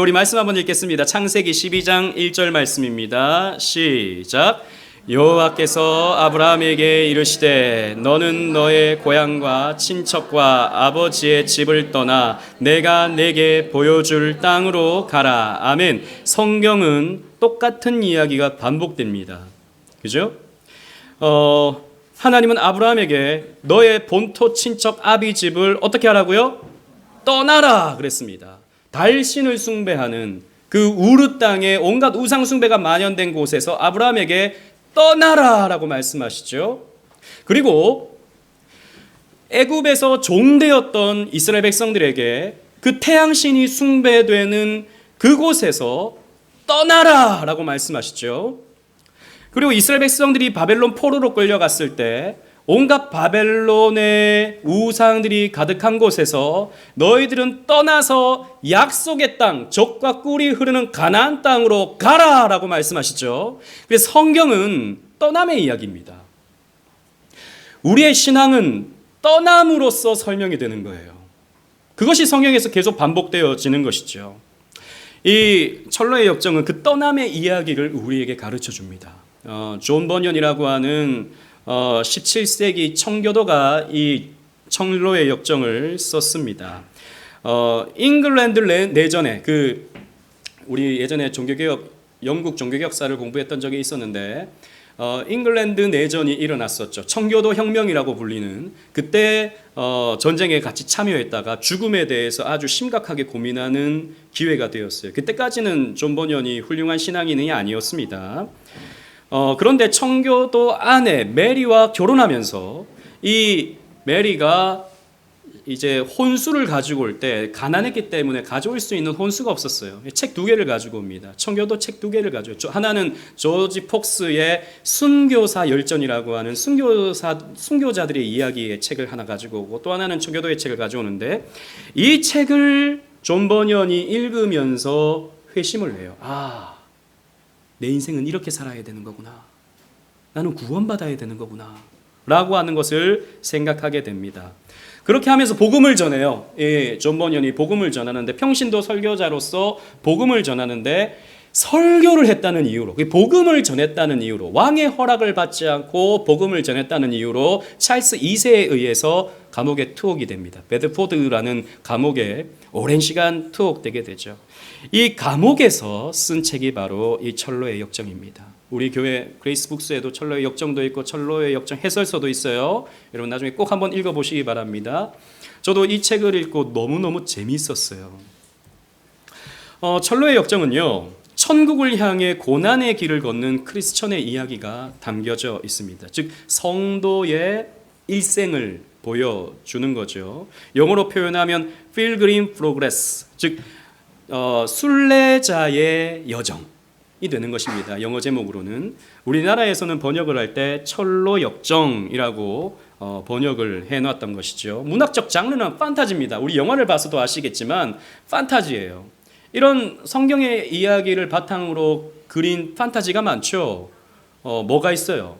우리 말씀 한번 읽겠습니다. 창세기 12장 1절 말씀입니다. 시작. 여호와께서 아브라함에게 이르시되 너는 너의 고향과 친척과 아버지의 집을 떠나 내가 내게 보여줄 땅으로 가라. 아멘. 성경은 똑같은 이야기가 반복됩니다. 그죠? 어, 하나님은 아브라함에게 너의 본토 친척 아비 집을 어떻게 하라고요? 떠나라 그랬습니다. 달신을 숭배하는 그 우르 땅에 온갖 우상 숭배가 만연된 곳에서 아브라함에게 떠나라라고 말씀하시죠. 그리고 애굽에서 종되었던 이스라엘 백성들에게 그 태양신이 숭배되는 그곳에서 떠나라라고 말씀하시죠. 그리고 이스라엘 백성들이 바벨론 포로로 끌려갔을 때 온갖 바벨론의 우상들이 가득한 곳에서 너희들은 떠나서 약속의 땅, 적과 꿀이 흐르는 가나안 땅으로 가라라고 말씀하시죠. 그래서 성경은 떠남의 이야기입니다. 우리의 신앙은 떠남으로써 설명이 되는 거예요. 그것이 성경에서 계속 반복되어지는 것이죠. 이 철로의 역정은 그 떠남의 이야기를 우리에게 가르쳐 줍니다. 어, 존 버년이라고 하는 어, 17세기 청교도가 이 청로의 역정을 썼습니다. 어, 잉글랜드 내- 내전에 그 우리 예전에 종교개혁 영국 종교개혁사를 공부했던 적이 있었는데 어, 잉글랜드 내전이 일어났었죠. 청교도 혁명이라고 불리는 그때 어, 전쟁에 같이 참여했다가 죽음에 대해서 아주 심각하게 고민하는 기회가 되었어요. 그때까지는 존 버년이 훌륭한 신앙인이 아니었습니다. 어, 그런데 청교도 안에 메리와 결혼하면서 이 메리가 이제 혼수를 가지고 올 때 가난했기 때문에 가져올 수 있는 혼수가 없었어요. 책 두 개를 가지고 옵니다. 청교도 책 두 개를 가져요. 저- 하나는 조지 폭스의 순교사 열전이라고 하는 순교사 순교자들의 이야기의 책을 하나 가지고 오고 또 하나는 청교도의 책을 가져오는데 이 책을 존 버년이 읽으면서 회심을 해요. 아, 내 인생은 이렇게 살아야 되는 거구나. 나는 구원받아야 되는 거구나. 라고 하는 것을 생각하게 됩니다. 그렇게 하면서 복음을 전해요. 예, 존 버년이 복음을 전하는데 평신도 설교자로서 복음을 전하는데 설교를 했다는 이유로 그 복음을 전했다는 이유로 왕의 허락을 받지 않고 복음을 전했다는 이유로 찰스 2세에 의해서 감옥에 투옥이 됩니다. 베드포드라는 감옥에 오랜 시간 투옥되게 되죠. 이 감옥에서 쓴 책이 바로 이 철로의 역정입니다. 우리 교회 그레이스 북스에도 철로의 역정도 있고 철로의 역정 해설서도 있어요. 여러분 나중에 꼭 한번 읽어보시기 바랍니다. 저도 이 책을 읽고 너무너무 재미있었어요. 어, 철로의 역정은요. 천국을 향해 고난의 길을 걷는 크리스천의 이야기가 담겨져 있습니다. 즉 성도의 일생을 보여주는 거죠. 영어로 표현하면 pilgrim progress, 즉 어, 순례자의 여정이 되는 것입니다. 영어 제목으로는 우리나라에서는 번역을 할 때 철로 역정이라고 어, 번역을 해놨던 것이죠. 문학적 장르는 판타지입니다. 우리 영화를 봐서도 아시겠지만 판타지예요. 이런 성경의 이야기를 바탕으로 그린 판타지가 많죠. 어, 뭐가 있어요?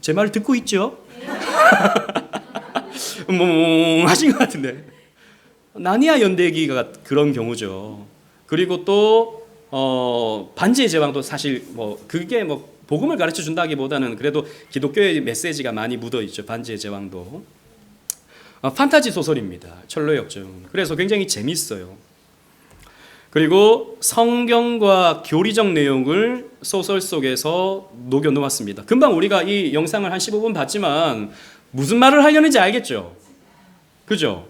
제 말 듣고 있죠? 뭐 하신 것 같은데. 나니아 연대기가 그런 경우죠. 그리고 또 어, 반지의 제왕도 사실 뭐 그게 뭐 복음을 가르쳐 준다기보다는 그래도 기독교의 메시지가 많이 묻어 있죠. 반지의 제왕도. 어, 판타지 소설입니다. 철로의 역정. 그래서 굉장히 재밌어요. 그리고 성경과 교리적 내용을 소설 속에서 녹여 놓았습니다. 금방 우리가 이 영상을 한 15분 봤지만 무슨 말을 하려는지 알겠죠? 그죠?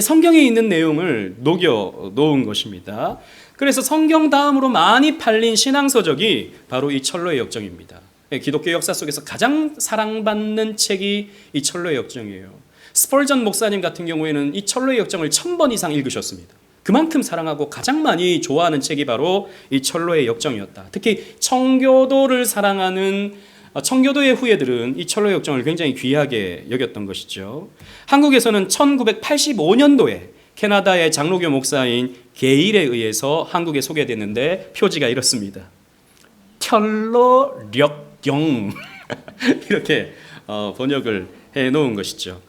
성경에 있는 내용을 녹여 놓은 것입니다. 그래서 성경 다음으로 많이 팔린 신앙서적이 바로 이 철로의 역정입니다. 기독교 역사 속에서 가장 사랑받는 책이 이 철로의 역정이에요. 스펄전 목사님 같은 경우에는 이 철로의 역정을 천 번 이상 읽으셨습니다. 그만큼 사랑하고 가장 많이 좋아하는 책이 바로 이 철로의 역정이었다. 특히 청교도를 사랑하는 어, 청교도의 후예들은 이 철로의 역정을 굉장히 귀하게 여겼던 것이죠. 한국에서는 1985년도에 캐나다의 장로교 목사인 게일에 의해서 한국에 소개됐는데 표지가 이렇습니다. 철로력경 이렇게 어, 번역을 해 놓은 것이죠.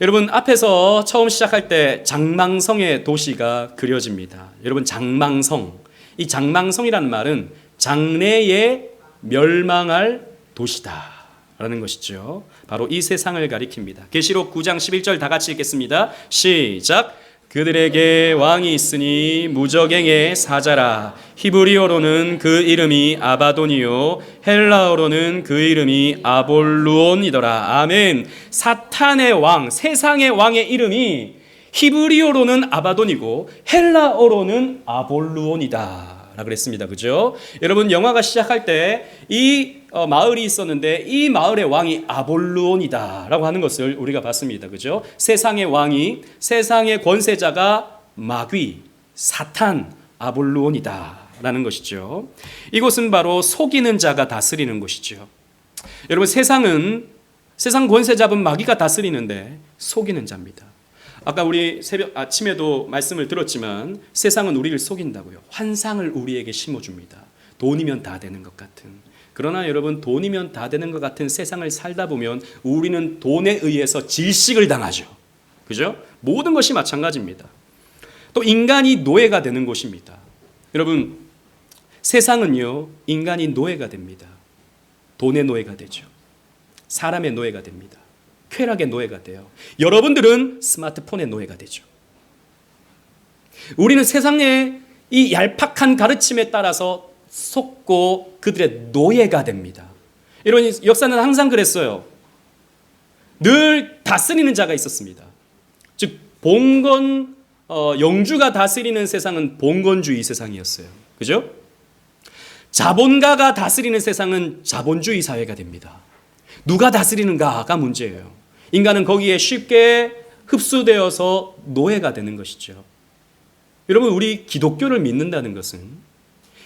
여러분 앞에서 처음 시작할 때 장망성의 도시가 그려집니다. 여러분 장망성 이 장망성이라는 말은 장래에 멸망할 도시다라는 것이죠. 바로 이 세상을 가리킵니다. 계시록 9장 11절 다 같이 읽겠습니다. 시작. 그들에게 왕이 있으니 무적행의 사자라. 히브리어로는 그 이름이 아바돈이요 헬라어로는 그 이름이 아볼루온이더라. 아멘. 사탄의 왕 세상의 왕의 이름이 히브리어로는 아바돈이고 헬라어로는 아볼루온이다. 라 그랬습니다. 그죠? 여러분 영화가 시작할 때 이 마을이 있었는데 이 마을의 왕이 아볼루온이다라고 하는 것을 우리가 봤습니다. 그죠? 세상의 왕이 세상의 권세자가 마귀, 사탄, 아볼루온이다라는 것이죠. 이곳은 바로 속이는 자가 다스리는 곳이죠. 여러분 세상은 세상 권세 잡은 마귀가 다스리는데 속이는 자입니다. 아까 우리 새벽 아침에도 말씀을 들었지만 세상은 우리를 속인다고요. 환상을 우리에게 심어줍니다. 돈이면 다 되는 것 같은. 그러나 여러분 돈이면 다 되는 것 같은 세상을 살다 보면 우리는 돈에 의해서 질식을 당하죠. 그죠? 모든 것이 마찬가지입니다. 또 인간이 노예가 되는 곳입니다. 여러분 세상은요 인간이 노예가 됩니다. 돈의 노예가 되죠. 사람의 노예가 됩니다. 쾌락의 노예가 돼요. 여러분들은 스마트폰의 노예가 되죠. 우리는 세상의 이 얄팍한 가르침에 따라서 속고 그들의 노예가 됩니다. 이런 역사는 항상 그랬어요. 늘 다스리는 자가 있었습니다. 즉 봉건 어, 영주가 다스리는 세상은 봉건주의 세상이었어요. 그죠? 자본가가 다스리는 세상은 자본주의 사회가 됩니다. 누가 다스리는가가 문제예요. 인간은 거기에 쉽게 흡수되어서 노예가 되는 것이죠. 여러분, 우리 기독교를 믿는다는 것은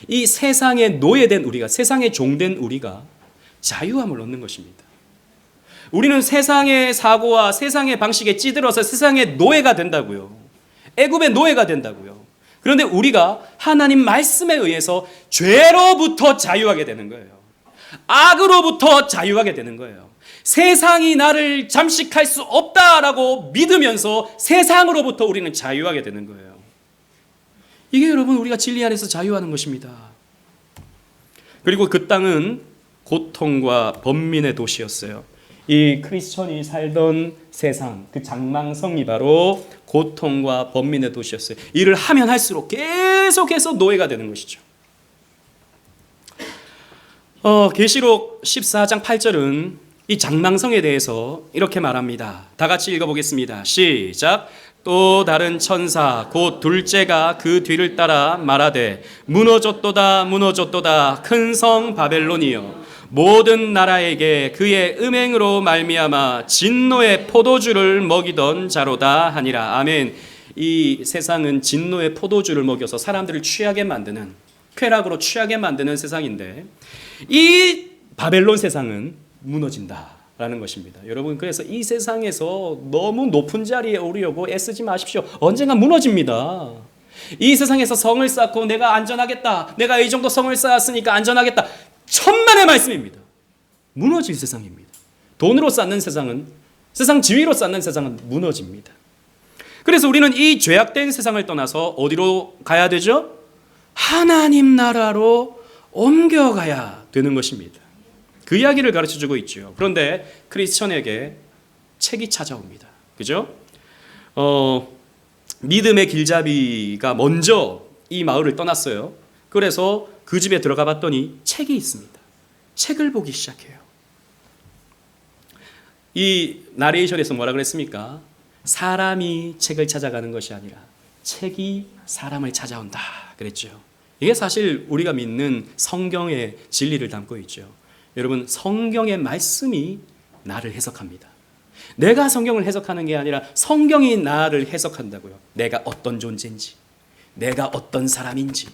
이 세상에 노예된 우리가, 세상에 종된 우리가 자유함을 얻는 것입니다. 우리는 세상의 사고와 세상의 방식에 찌들어서 세상의 노예가 된다고요. 애굽의 노예가 된다고요. 그런데 우리가 하나님 말씀에 의해서 죄로부터 자유하게 되는 거예요. 악으로부터 자유하게 되는 거예요. 세상이 나를 잠식할 수 없다라고 믿으면서 세상으로부터 우리는 자유하게 되는 거예요. 이게 여러분 우리가 진리 안에서 자유하는 것입니다. 그리고 그 땅은 고통과 번민의 도시였어요. 이 크리스천이 살던 세상, 그 장망성이 바로 고통과 번민의 도시였어요. 일을 하면 할수록 계속해서 노예가 되는 것이죠. 어, 계시록 14장 8절은 이 장망성에 대해서 이렇게 말합니다. 다 같이 읽어 보겠습니다. 시작. 또 다른 천사 곧 둘째가 그 뒤를 따라 말하되 무너졌도다 무너졌도다 큰 성 바벨론이여 모든 나라에게 그의 음행으로 말미암아 진노의 포도주를 먹이던 자로다 하니라 아멘 이 세상은 진노의 포도주를 먹여서 사람들을 취하게 만드는 쾌락으로 취하게 만드는 세상인데 이 바벨론 세상은 무너진다라는 것입니다. 여러분 그래서 이 세상에서 너무 높은 자리에 오르려고 애쓰지 마십시오. 언젠가 무너집니다. 이 세상에서 성을 쌓고 내가 안전하겠다. 내가 이 정도 성을 쌓았으니까 안전하겠다. 천만의 말씀입니다. 무너질 세상입니다. 돈으로 쌓는 세상은 세상 지위로 쌓는 세상은 무너집니다. 그래서 우리는 이 죄악된 세상을 떠나서 어디로 가야 되죠? 하나님 나라로 옮겨가야 되는 것입니다. 그 이야기를 가르쳐 주고 있죠. 그런데 크리스천에게 책이 찾아옵니다. 그죠? 어, 믿음의 길잡이가 먼저 이 마을을 떠났어요. 그래서 그 집에 들어가 봤더니 책이 있습니다. 책을 보기 시작해요. 이 나레이션에서 뭐라 그랬습니까? 사람이 책을 찾아가는 것이 아니라 책이 사람을 찾아온다. 그랬죠. 이게 사실 우리가 믿는 성경의 진리를 담고 있죠. 여러분, 성경의 말씀이 나를 해석합니다. 내가 성경을 해석하는 게 아니라 성경이 나를 해석한다고요. 내가 어떤 존재인지, 내가 어떤 사람인지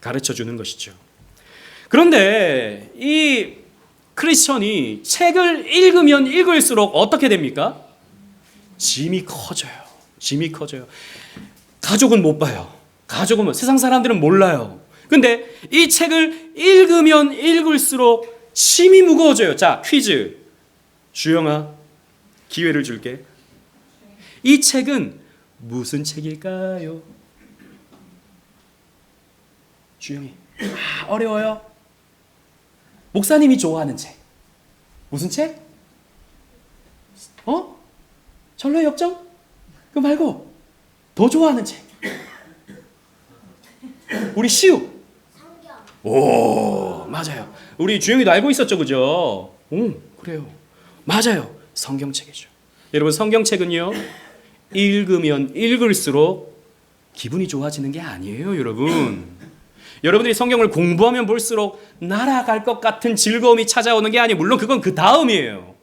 가르쳐 주는 것이죠. 그런데 이 크리스천이 책을 읽으면 읽을수록 어떻게 됩니까? 짐이 커져요. 짐이 커져요. 가족은 못 봐요. 뭐, 세상 사람들은 몰라요. 근데 이 책을 읽으면 읽을수록 심이 무거워져요. 자, 퀴즈. 주영아, 기회를 줄게. 이 책은 무슨 책일까요? 주영이. 아, 어려워요. 목사님이 좋아하는 책. 무슨 책? 어? 철로의 역정? 그 말고 더 좋아하는 책. 우리 시우. 오, 맞아요. 우리 주영이도 알고 있었죠, 그죠? 오, 그래요. 맞아요. 성경책이죠. 여러분, 성경책은요, 읽으면 읽을수록 기분이 좋아지는 게 아니에요, 여러분. 여러분들이 성경을 공부하면 볼수록 날아갈 것 같은 즐거움이 찾아오는 게 아니에요. 물론 그건 그 다음이에요.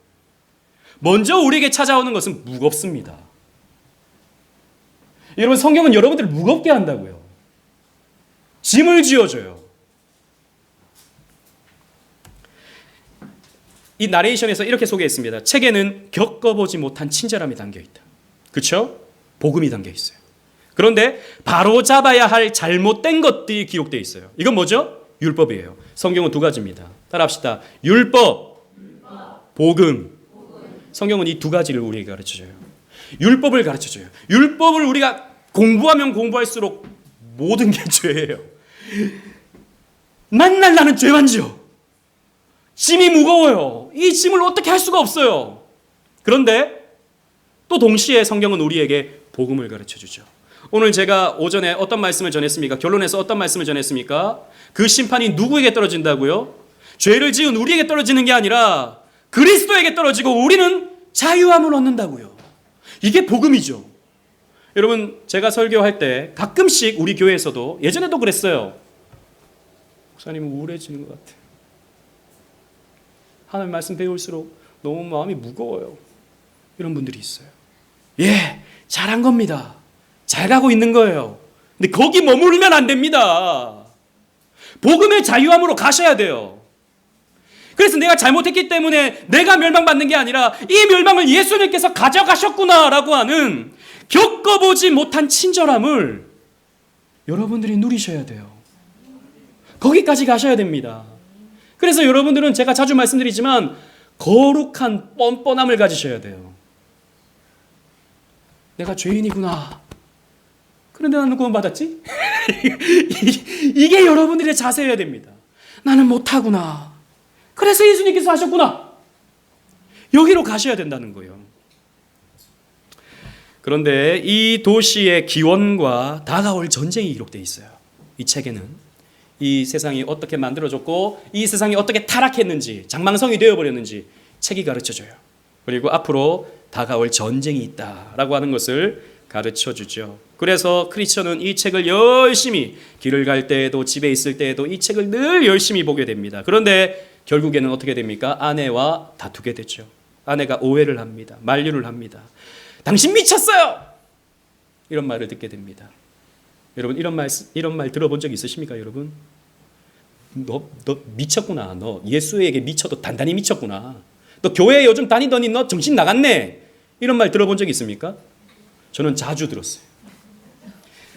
먼저 우리에게 찾아오는 것은 무겁습니다. 여러분, 성경은 여러분들을 무겁게 한다고요. 짐을 지어줘요. 이 나레이션에서 이렇게 소개했습니다. 책에는 겪어보지 못한 친절함이 담겨 있다. 그렇죠? 복음이 담겨 있어요. 그런데 바로 잡아야 할 잘못된 것들이 기록되어 있어요. 이건 뭐죠? 율법이에요. 성경은 두 가지입니다. 따라합시다. 율법, 복음. 성경은 이 두 가지를 우리에게 가르쳐줘요. 율법을 가르쳐줘요. 율법을 우리가 공부하면 공부할수록 모든 게 죄예요. 만날 나는 죄만 지어. 짐이 무거워요. 이 짐을 어떻게 할 수가 없어요. 그런데 또 동시에 성경은 우리에게 복음을 가르쳐 주죠. 오늘 제가 오전에 어떤 말씀을 전했습니까? 결론에서 어떤 말씀을 전했습니까? 그 심판이 누구에게 떨어진다고요? 죄를 지은 우리에게 떨어지는 게 아니라 그리스도에게 떨어지고 우리는 자유함을 얻는다고요. 이게 복음이죠. 여러분, 제가 설교할 때 가끔씩 우리 교회에서도 예전에도 그랬어요. 목사님 우울해지는 것 같아요. 하나님 말씀 배울수록 너무 마음이 무거워요. 이런 분들이 있어요. 예, 잘한 겁니다. 잘 가고 있는 거예요. 근데 거기 머무르면 안 됩니다. 복음의 자유함으로 가셔야 돼요. 그래서 내가 잘못했기 때문에 내가 멸망받는 게 아니라 이 멸망을 예수님께서 가져가셨구나라고 하는 겪어보지 못한 친절함을 여러분들이 누리셔야 돼요. 거기까지 가셔야 됩니다. 그래서 여러분들은 제가 자주 말씀드리지만 거룩한 뻔뻔함을 가지셔야 돼요. 내가 죄인이구나. 그런데 나는 구원받았지? 이게 여러분들의 자세여야 됩니다. 나는 못하구나. 그래서 예수님께서 하셨구나. 여기로 가셔야 된다는 거예요. 그런데 이 도시의 기원과 다가올 전쟁이 기록되어 있어요. 이 책에는 이 세상이 어떻게 만들어졌고 이 세상이 어떻게 타락했는지 장망성이 되어버렸는지 책이 가르쳐줘요. 그리고 앞으로 다가올 전쟁이 있다라고 하는 것을 가르쳐 주죠. 그래서 크리스천은 이 책을 열심히 길을 갈 때에도 집에 있을 때에도 이 책을 늘 열심히 보게 됩니다. 그런데 결국에는 어떻게 됩니까? 아내와 다투게 되죠. 아내가 오해를 합니다. 만류를 합니다. 당신 미쳤어요. 이런 말을 듣게 됩니다. 여러분 이런 말 이런 말 들어본 적 있으십니까, 여러분? 너, 너 미쳤구나. 너 예수에게 미쳐도 단단히 미쳤구나. 너 교회 요즘 다니더니 너 정신 나갔네. 이런 말 들어본 적 있습니까? 저는 자주 들었어요.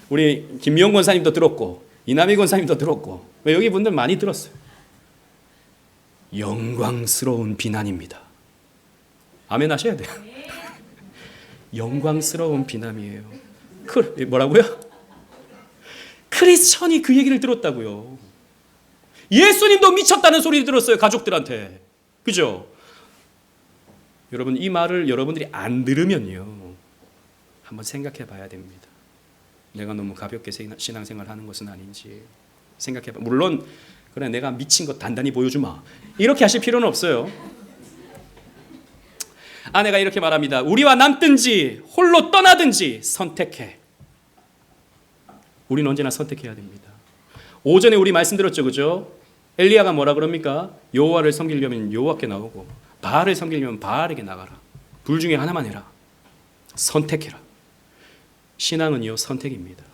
우리 김미영 권사님도 들었고 이남희 권사님도 들었고 여기 분들 많이 들었어요. 영광스러운 비난입니다. 아멘 하셔야 돼요. 영광스러운 비난이에요. 그 뭐라고요? 크리스천이 그 얘기를 들었다고요. 예수님도 미쳤다는 소리 들었어요. 가족들한테. 그죠? 여러분 이 말을 여러분들이 안 들으면요. 한번 생각해 봐야 됩니다. 내가 너무 가볍게 신앙생활 하는 것은 아닌지 생각해 봐. 물론 그래 내가 미친 것 단단히 보여주마. 이렇게 하실 필요는 없어요. 아내가 이렇게 말합니다. 우리와 남든지 홀로 떠나든지 선택해. 우리는 언제나 선택해야 됩니다. 오전에 우리 말씀드렸죠, 그죠? 엘리야가 뭐라 그럽니까? 여호와를 섬기려면 여호와께 나오고 바알을 섬기려면 바알에게 나가라. 둘 중에 하나만 해라. 선택해라. 신앙은요 선택입니다.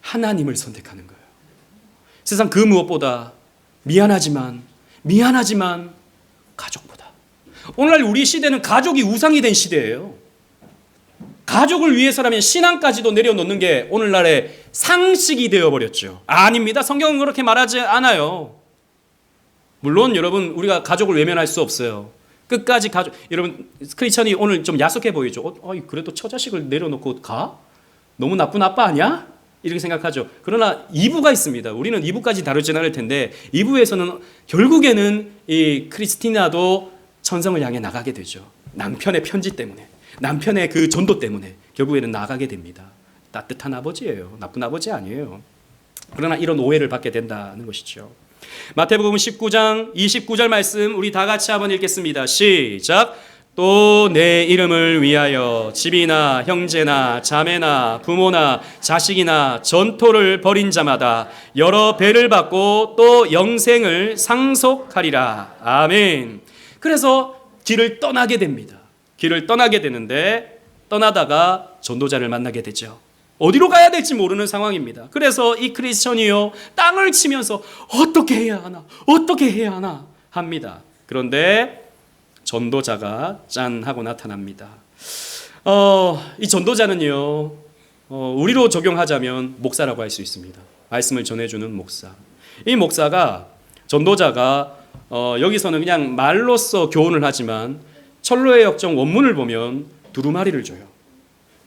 하나님을 선택하는 거예요. 세상 그 무엇보다 미안하지만 미안하지만 가족보다. 오늘날 우리 시대는 가족이 우상이 된 시대예요. 가족을 위해서라면 신앙까지도 내려놓는 게 오늘날의 상식이 되어버렸죠. 아닙니다. 성경은 그렇게 말하지 않아요. 물론 여러분 우리가 가족을 외면할 수 없어요. 끝까지 가져. 여러분 크리스천이 오늘 좀 야속해 보이죠. 어, 그래도 처자식을 내려놓고 가? 너무 나쁜 아빠 아니야? 이렇게 생각하죠. 그러나 2부가 있습니다. 우리는 2부까지 다루진 않을 텐데 2부에서는 결국에는 이 크리스티나도 천성을 향해 나가게 되죠. 남편의 편지 때문에, 남편의 그 전도 때문에 결국에는 나가게 됩니다. 따뜻한 아버지예요. 나쁜 아버지 아니에요. 그러나 이런 오해를 받게 된다는 것이죠. 마태복음 19장 29절 말씀 우리 다 같이 한번 읽겠습니다. 시작. 또 내 이름을 위하여 집이나 형제나 자매나 부모나 자식이나 전토를 벌인 자마다 여러 배를 받고 또 영생을 상속하리라. 아멘. 그래서 길을 떠나게 됩니다. 길을 떠나게 되는데 떠나다가 전도자를 만나게 되죠. 어디로 가야 될지 모르는 상황입니다. 그래서 이 크리스천이요 땅을 치면서 어떻게 해야 하나, 어떻게 해야 하나 합니다. 그런데 전도자가 짠 하고 나타납니다. 어, 이 전도자는요, 어, 우리로 적용하자면 목사라고 할 수 있습니다. 말씀을 전해주는 목사. 이 목사가 전도자가 어, 여기서는 그냥 말로써 교훈을 하지만 철로의 역정 원문을 보면 두루마리를 줘요.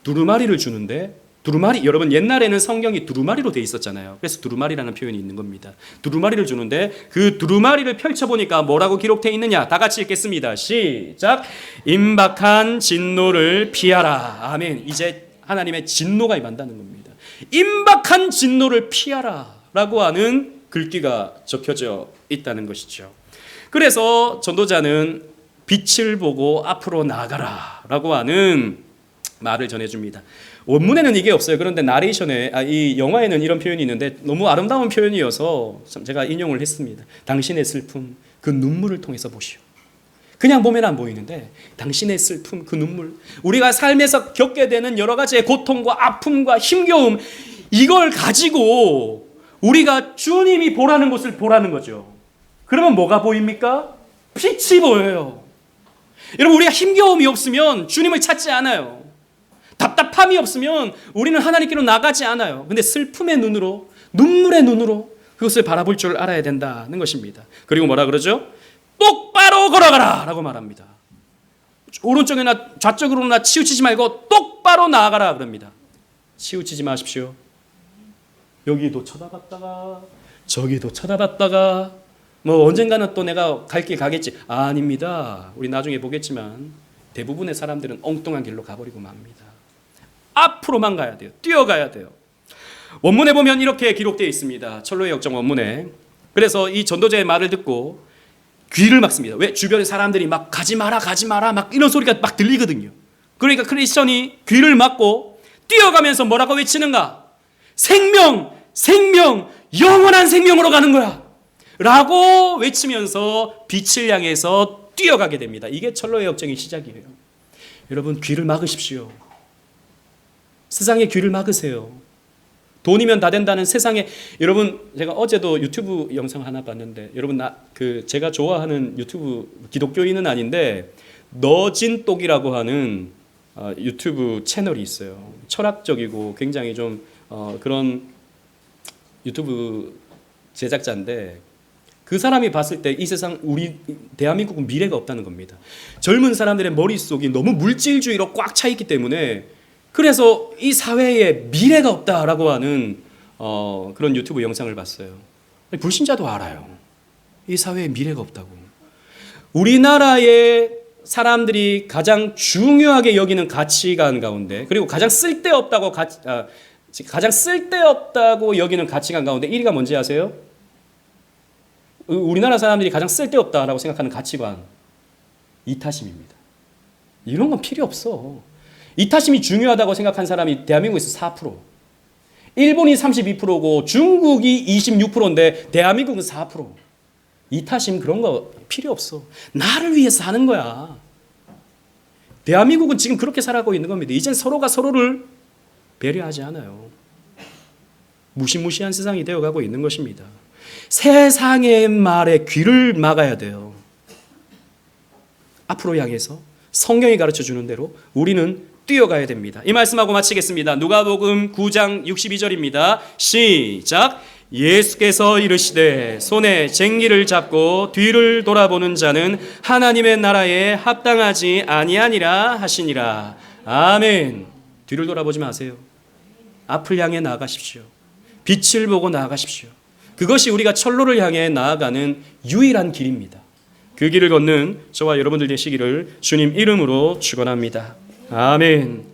두루마리를 주는데 두루마리 여러분 옛날에는 성경이 두루마리로 돼 있었잖아요. 그래서 두루마리라는 표현이 있는 겁니다. 두루마리를 주는데 그 두루마리를 펼쳐 보니까 뭐라고 기록되어 있느냐? 다 같이 읽겠습니다. 시작. 임박한 진노를 피하라. 아멘. 이제 하나님의 진노가 임한다는 겁니다. 임박한 진노를 피하라라고 하는 글귀가 적혀져 있다는 것이죠. 그래서 전도자는 빛을 보고 앞으로 나가라라고 하는 말을 전해 줍니다. 원문에는 이게 없어요. 그런데 나레이션에 아, 이 영화에는 이런 표현이 있는데 너무 아름다운 표현이어서 참 제가 인용을 했습니다. 당신의 슬픔 그 눈물을 통해서 보시오. 그냥 보면 안 보이는데 당신의 슬픔 그 눈물 우리가 삶에서 겪게 되는 여러 가지의 고통과 아픔과 힘겨움 이걸 가지고 우리가 주님이 보라는 것을 보라는 거죠. 그러면 뭐가 보입니까? 빛이 보여요. 여러분 우리가 힘겨움이 없으면 주님을 찾지 않아요. 답답함이 없으면 우리는 하나님께로 나가지 않아요. 근데 슬픔의 눈으로 눈물의 눈으로 그것을 바라볼 줄 알아야 된다는 것입니다. 그리고 뭐라 그러죠? 똑바로 걸어가라 라고 말합니다. 오른쪽이나 좌쪽으로나 치우치지 말고 똑바로 나아가라 그럽니다. 치우치지 마십시오. 여기도 쳐다봤다가 저기도 쳐다봤다가 뭐 언젠가는 또 내가 갈 길 가겠지. 아, 아닙니다. 우리 나중에 보겠지만 대부분의 사람들은 엉뚱한 길로 가버리고 맙니다. 앞으로만 가야 돼요. 뛰어가야 돼요. 원문에 보면 이렇게 기록되어 있습니다. 철로의 역정 원문에. 그래서 이 전도자의 말을 듣고 귀를 막습니다. 왜? 주변에 사람들이 막 가지 마라, 가지 마라, 막 이런 소리가 막 들리거든요. 그러니까 크리스천이 귀를 막고 뛰어가면서 뭐라고 외치는가? 생명, 생명, 영원한 생명으로 가는 거야. 라고 외치면서 빛을 향해서 뛰어가게 됩니다. 이게 철로의 역정의 시작이에요. 여러분, 귀를 막으십시오. 세상의 귀를 막으세요. 돈이면 다 된다는 세상에 여러분 제가 어제도 유튜브 영상 하나 봤는데 여러분 나 그 제가 좋아하는 유튜브 기독교인은 아닌데 너진똑이라고 하는 어, 유튜브 채널이 있어요. 철학적이고 굉장히 좀 어, 그런 유튜브 제작자인데 그 사람이 봤을 때 이 세상 우리 대한민국은 미래가 없다는 겁니다. 젊은 사람들의 머릿속이 너무 물질주의로 꽉 차 있기 때문에 그래서 이 사회에 미래가 없다라고 하는 어, 그런 유튜브 영상을 봤어요. 불신자도 알아요. 이 사회에 미래가 없다고. 우리나라의 사람들이 가장 중요하게 여기는 가치관 가운데 그리고 가장 쓸데없다고 가, 아, 가장 쓸데없다고 여기는 가치관 가운데 1위가 뭔지 아세요? 우리나라 사람들이 가장 쓸데없다라고 생각하는 가치관 이타심입니다. 이런 건 필요 없어. 이타심이 중요하다고 생각한 사람이 대한민국에서 4%. 일본이 32%고 중국이 26%인데 대한민국은 4%. 이타심 그런 거 필요 없어. 나를 위해 사는 거야. 대한민국은 지금 그렇게 살아가고 있는 겁니다. 이젠 서로가 서로를 배려하지 않아요. 무시무시한 세상이 되어가고 있는 것입니다. 세상의 말에 귀를 막아야 돼요. 앞으로 향해서 성경이 가르쳐 주는 대로 우리는 뛰어가야 됩니다. 이 말씀하고 마치겠습니다. 누가복음 9장 62절입니다. 시작. 예수께서 이르시되 손에 쟁기를 잡고 뒤를 돌아보는 자는 하나님의 나라에 합당하지 아니하니라 하시니라. 아멘. 뒤를 돌아보지 마세요. 앞을 향해 나아가십시오. 빛을 보고 나아가십시오. 그것이 우리가 철로를 향해 나아가는 유일한 길입니다. 그 길을 걷는 저와 여러분들 되시기를 주님 이름으로 축원합니다. 아멘.